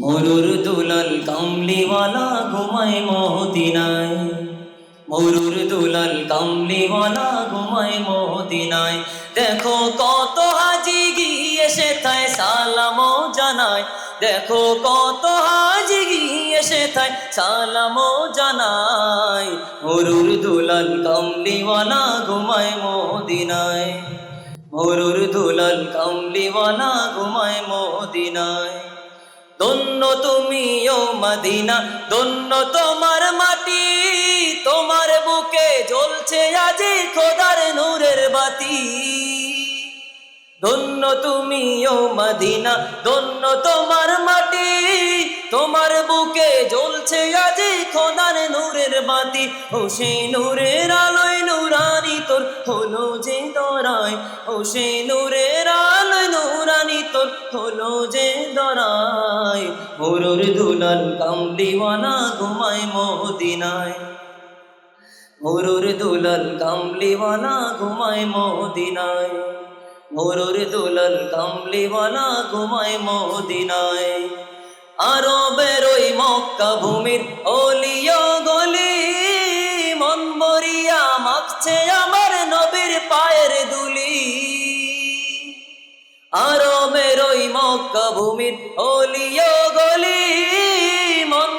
মরুর দুলাল কামলিওয়ালা ঘুমায় মহদিনায়। মরুর দুলাল কামলিওয়ালা ঘুমায় মহদিনায়। দেখো কত হাজি গিয়ে সে তাই সালামও জানায়। দেখো কত হাজি গিয়ে সে তাই সালামও জানায়। মরুর দুলাল কামলিওয়ালা ঘুমায় মহদিনায়। মরুর দুলাল কামলিওয়ালা ঘুমায় মহদিনায়। ধন্য তুমি ও মদিনা ধন্য তোমার মাটি, তোমার বুকে জ্বলছে আজি খোদার নূরের বাতি। ধন্য তুমি ও মদিনা ধন্য তোমার মাটি, তোমার বুকে জ্বলছে আজি খোদার নূরের বাতি। ও সেই নূরের আলোয় নূরানি তোর হলো যে দরায়, ও সেই নূরের আলোয় নূরানি তোর হলো যে দরায়। মরুর দুলাল কামলিওয়ালা ঘুমায় মদিনায়। মরুর দুলাল কামলিওয়ালা ঘুমায় মদিনায়। মরুর দুলাল কামলিওয়ালা ঘুমায় মদিনায়। আরও বেরোই মক্কা ভূমির অলিয় বেরোই মক্কা ভূমির অলিয় গলি মন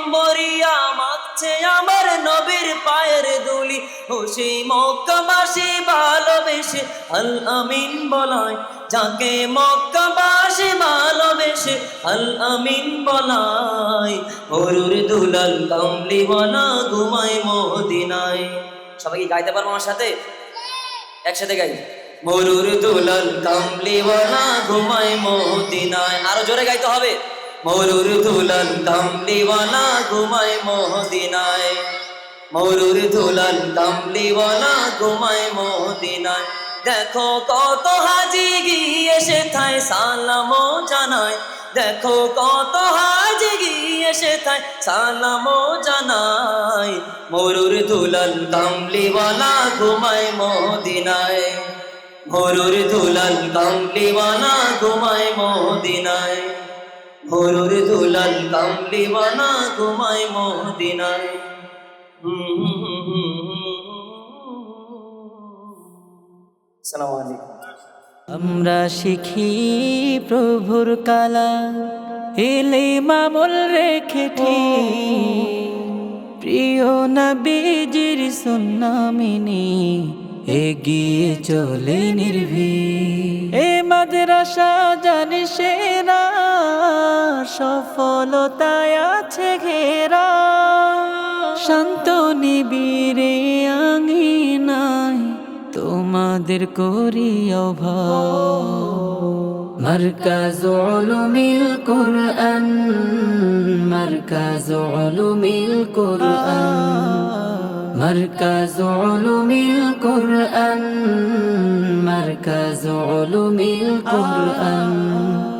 মাখছে আমার নবীর পায়ের দুলি। ও সেই মক্কাবাসী ভালোবেসে আল আমিন বলায় যাকে মক্কাবাসী ভালোবেসে আল আমিন বলায়। হরুর দুলাল কামলিওয়ালা ঘুমায় মদিনায়। সবাই কি গাইতে পারব আমার সাথে? একসাথে গাই। মরুর দুলাল কামলিওয়ালা ঘুমায় মদিনায়। আরও জোরে গাইতে হবে। মরুর দুলাল কামলিওয়ালা ঘুমায় মদিনায়। মরুর দুলাল কামলিওয়ালা ঘুমায় মদিনায়। দেখো কত হাজি গিয়ে সে থায় সালামও জানায়। দেখো কত হাজি গিয়ে সে থায় সালামও জানায়। মরুর দুলাল কামলিওয়ালা ঘুমায় মদিনায়। মরুর দুলাল কামলিওয়ালা ঘুমায় মদিনায়। মরুর দুলাল কামলিওয়ালা ঘুমায় মদিনায়। সালামু আলাইকুম। আমরা শিখি প্রভুর কালা এলে মামুল রেখে প্রিয় নবীজির সুন্নামিনী এগিয়ে চলে নির্ভী এ মাদ্রাসা জানি সেরা সফলতায় আছে ঘেরা। শান্ত নিবিড়ে আঙিনায় তোমাদের করি অভাব। মার্কাজ উলুমিল কুরআন মার্কাজ উলুমিল কুরআন। مركز علوم القرآن مركز علوم القرآن.